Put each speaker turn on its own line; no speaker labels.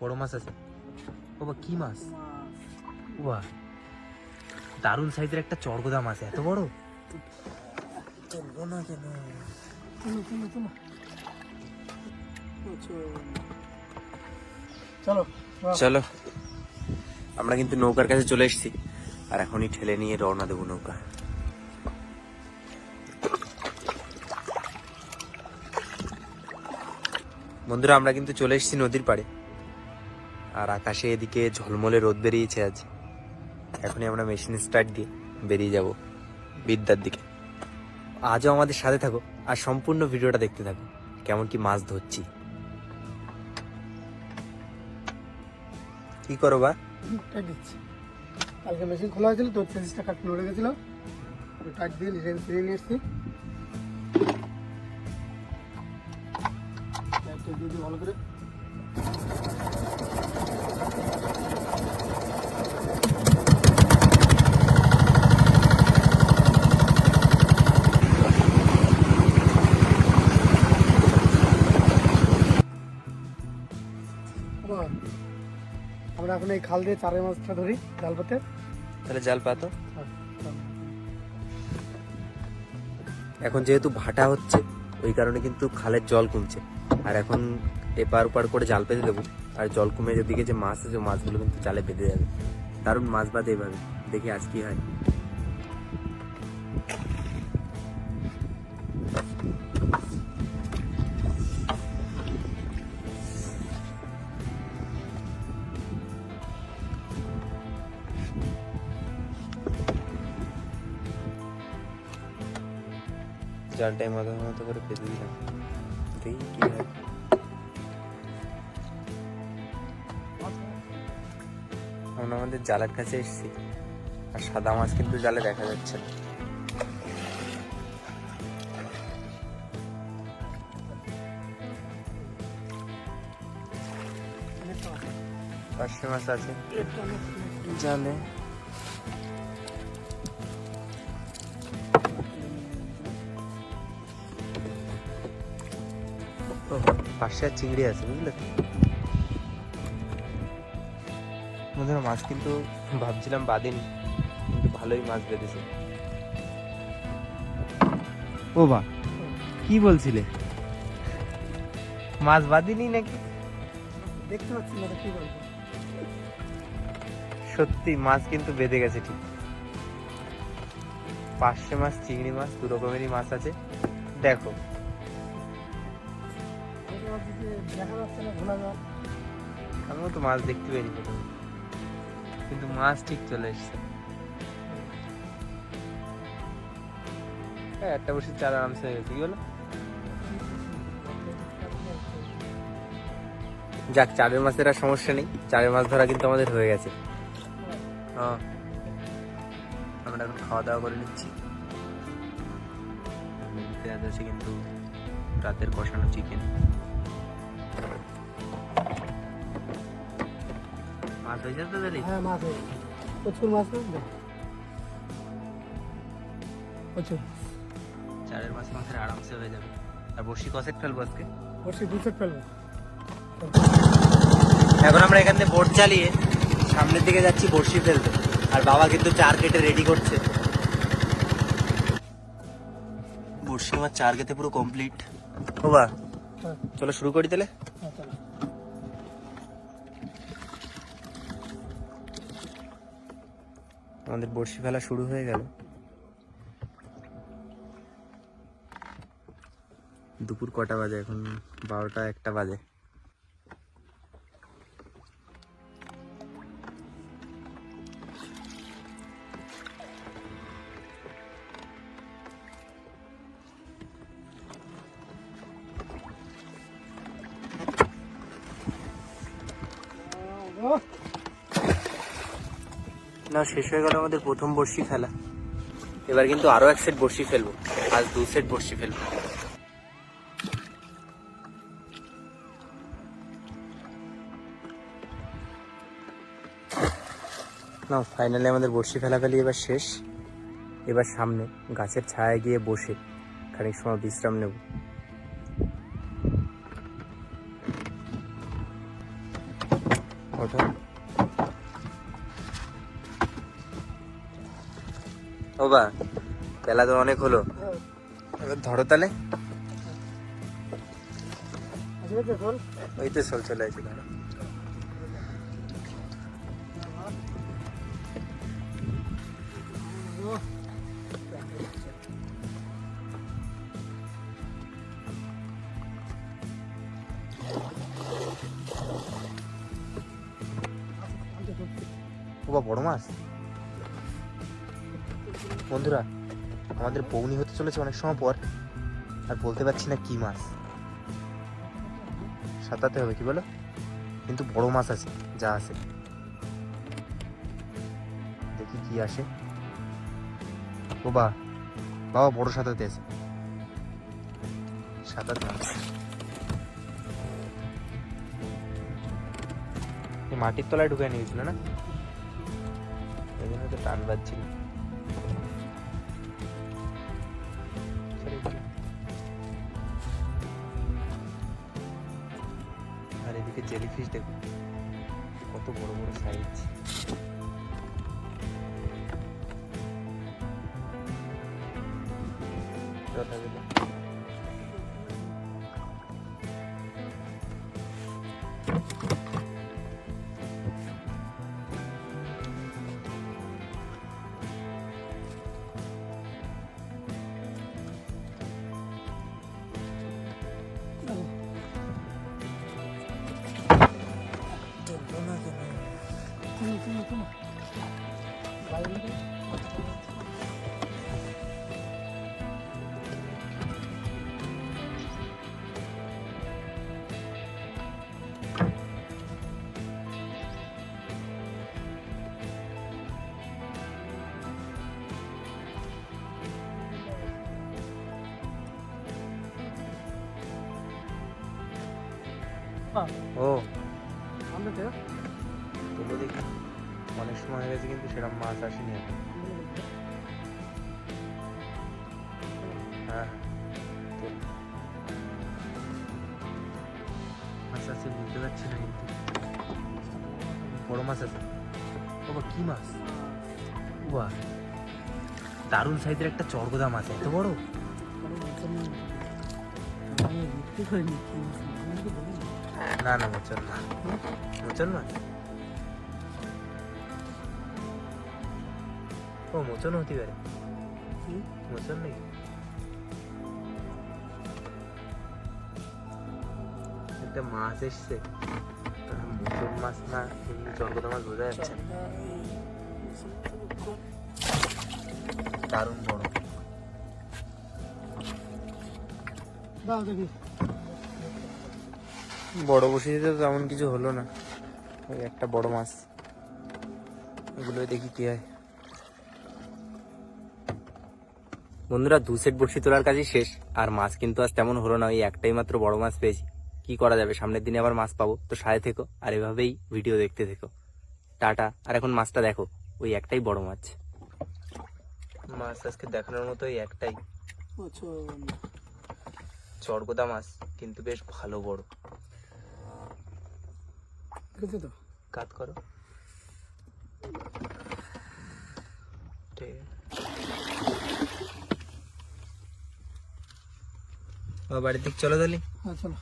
বড় মাছ আছে। বাবা কি মাছ? বাহ দারুণ সাইজের একটা চড়গোদা মাছ এত বড়? তুলবো না কেন?
চলো
চলো। আমরা কিন্তু নৌকার কাছে চলে এসেছি আর এখনই ঠেলে নিয়ে রওনা দেবো নৌকা। বন্ধুরা আমরা কিন্তু চলে এসেছি নদীর পাড়ে। আর আকাশে এদিকে ঝলমলে রোদ বেরিয়েছে আজ। এখনই আমরা মেশিন স্টার্ট দিয়ে বেরিয়ে যাব বিদ্যার দিকে। আজও আমাদের সাথে থাকো আর সম্পূর্ণ ভিডিওটা দেখতে থাকো। কেমন কি মাছ ধরছি। কি করো বা?
দিচ্ছি। কালকে মেশিন খোলা হয়েছিল, তো চেঞ্জটা কাট নড়ে গেছিল। টাইট দিয়ে রেঞ্জ ফিরিয়ে নিয়ে এসছি। ভালো করে আমরা এখন এই খাল দিয়ে চারের মাছটা ধরি জাল পাতে।
তাহলে জাল পাতো। এখন যেহেতু ভাটা হচ্ছে ওই কারণে কিন্তু খালের জল কমছে। আর এখন এপার ওপার করে জাল পেতে দেবো। আর জল কমে যেদিকে যে মাছ আছে মাছগুলো কিন্তু জালে বেঁধে যাবে। দারুণ মাছ বাদে এভাবে। দেখি আজ কি হয়। জালটাই মাথা মতো করে বেঁধে দিলাম। দেখি কি হয়। আমরা আমাদের জালের কাছে এসেছি। আর সাদা মাছ কিন্তু জালে দেখা যাচ্ছে না। পার্শে মাছ আছে। জালে। পাশে আর চিংড়ি আছে বুঝলে তো? বন্ধুরা মাছ কিন্তু ভাবছিলাম বাদিনি কিন্তু ভালোই মাছ বেঁধেছে। ও বা কি বলছিলে? মাছ বাদিনি নাকি?
দেখতে পাচ্ছি না কি বলব?
সত্যি মাছ কিন্তু বেঁধে গেছে ঠিক। পার্শে মাছ চিংড়ি মাছ দু রকমেরই মাছ আছে। দেখো আমিও তো মাছ দেখতে প্রথমে কিন্তু মাছ ঠিক চলে এসছে। হ্যাঁ একটা বসে চার আরামসে হয়ে গেছে, কি বলো? যাক, চারের মাছের আর সমস্যা নেই। চারের মাছ ধরা কিন্তু আমাদের হয়ে গেছে। হ্যাঁ আমরা এখন খাওয়া দাওয়া করে নিচ্ছি। মেনুতে আছে কিন্তু রাতের কষানো চিকেন মাছ তো
হ্যাঁ মাছ হয়ে প্রচুর মাছ না প্রচুর।
চারের মাছ মাছের আরামসে হয়ে যাবে। আর ফেলব আজকে?
ফেলব।
এখন আমরা এখান থেকে বোট চালিয়ে সামনের দিকে যাচ্ছি বড়শি ফেলতে। আর বাবা কিন্তু চার কেটে রেডি করছে। বড়শি আমার চার কেটে পুরো কমপ্লিট ও বা
হ্যাঁ।
চলো শুরু করি তাহলে? আমাদের বড়শি ফেলা শুরু হয়ে গেল। দুপুর কটা বাজে? এখন বারোটা একটা বাজে।
ও,
না শেষ হয়ে গেল আমাদের প্রথম বর্ষি খেলা। এবার কিন্তু আরও এক সেট বর্ষি ফেলব। আজ দু সেট বর্ষি ফেলব। না ফাইনালি আমাদের বর্ষি ফেলাফেলি এবার শেষ। এবার সামনে গাছের ছায়ায় গিয়ে বসে খানিক সময় বিশ্রাম নেব। ওঠো ও বা বেলা তো অনেক হলো। এবার ধরো তাহলে। ওই তো চল, চলে আসি, ধরো। বড় মাছ? বন্ধুরা, আমাদের বৌনি হতে চলেছে অনেক সময় পর, আর বলতে পারছি না কি মাছ। সাঁতারতে হবে কি বলো? কিন্তু বড় মাছ আছে, যা আছে। দেখি কি আসে। ও বা, বাবা বড় সাঁতারতে আছে। সাঁতার মাটির তলায় ঢুকে নিয়েছিল না? এই জন্য তো টান বাজছিল। এদিকে জেলিফিশ দেখুন কত বড় বড় সাইজ কথা
어. থেকে।
তুলো দেখি। অনেক সময় হয়ে গেছে কিন্তু সেরকম মাছ আসেনি এখন। হ্যাঁ মাছ আছে বুঝতে পারছি না কিন্তু। বড় মাছ আছে। বাবা কি মাছ? বাহ দারুণ সাইজের একটা চরগোদা মাছ এত বড়?
আমি বিক্রি করিনি, কিনেছি। আমি তো বলিনি।
না না মোচন না। মোচন মাছ ও মোচন হতে পারে। মোচন নেই? একটা মাছ এসছে। মোচন মাছ না চরকতা মাছ বোঝা যাচ্ছে না। দারুণ বড়।
দাও দেখি।
বড় বসিয়ে তো তেমন কিছু হলো না। ওই একটা বড় মাছ। এগুলো দেখি কি হয়। বন্ধুরা দু সেট বড়শি তোলার কাজই শেষ। আর মাছ কিন্তু আজ তেমন হলো না ওই একটাই মাত্র বড় মাছ পেয়েছি। কি করা যাবে? সামনের দিনে আবার মাছ পাবো। তো সাথে থেকো আর এভাবেই ভিডিও দেখতে থেকো। টাটা। আর এখন মাছটা দেখো ওই একটাই বড় মাছ। মাছ আজকে দেখানোর মতো ওই একটাই।
আচ্ছা
চরগোদা মাছ কিন্তু বেশ ভালো বড়।
হয়েছে তো?
কাত করো। বাড়ির দিক চলো তাহলে।
হ্যাঁ চলো।